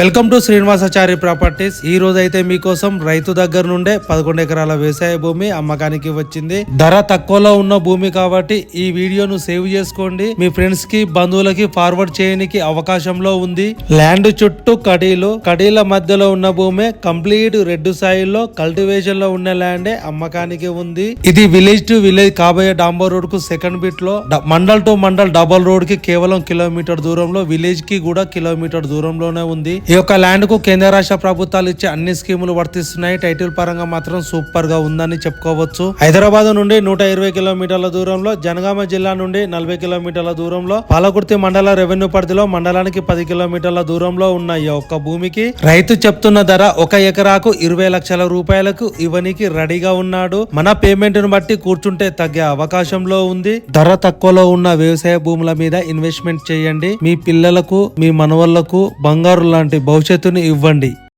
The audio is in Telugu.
Welcome to Srinivasachari properties. ఈ రోజు అయితే మీకోసం రైతు దగ్గర నుండే పదకొండు ఎకరాల వ్యవసాయ భూమి అమ్మకానికి వచ్చింది. ధర తక్కువలో ఉన్న భూమి కాబట్టి ఈ వీడియోను సేవ్ చేసుకోండి. మీ ఫ్రెండ్స్కి బంధువులకి ఫార్వర్డ్ చేయడానికి అవకాశంలో ఉంది. ల్యాండ్ చుట్టూ కడీలు కడీల మధ్యలో ఉన్న భూమి కంప్లీట్ రెడ్ సాయిల్లో కల్టివేషన్లో ఉన్న ల్యాండే అమ్మకానికి ఉంది. ఇది విలేజ్ టు విలేజ్ కాబోయే డాంబర్ రోడ్కు సెకండ్ బిట్లో మండల్ టు మండల్ డబల్ రోడ్కి కేవలం కిలోమీటర్ దూరంలో విలేజ్కి కూడా కిలోమీటర్ దూరంలోనే ఉంది. ఈ యొక్క ల్యాండ్కు కేంద్ర రాష్ట్ర ప్రభుత్వాలు ఇచ్చే అన్ని స్కీములు వర్తిస్తున్నాయి. టైటిల్ పరంగా మాత్రం సూపర్గా ఉందని చెప్పుకోవచ్చు. హైదరాబాద్ నుండి నూట ఇరవై కిలోమీటర్ల దూరంలో జనగామ జిల్లా నుండి నలభై కిలోమీటర్ల దూరంలో పాలకుర్తి మండల రెవెన్యూ పరిధిలో మండలానికి పది కిలోమీటర్ల దూరంలో ఉన్న ఈ ఒక్క భూమికి రైతు చెప్తున్న ధర ఒక ఎకరాకు ఇరవై లక్షల రూపాయలకు ఇవ్వనికి రెడీగా ఉన్నాడు. మన పేమెంట్ను బట్టి కూర్చుంటే తగ్గే అవకాశంలో ఉంది. ధర తక్కువలో ఉన్న వ్యవసాయ భూముల మీద ఇన్వెస్ట్మెంట్ చేయండి. మీ పిల్లలకు మీ మనవళ్ళకు బంగారు లాంటి భవిష్యత్తుని ఇవ్వండి.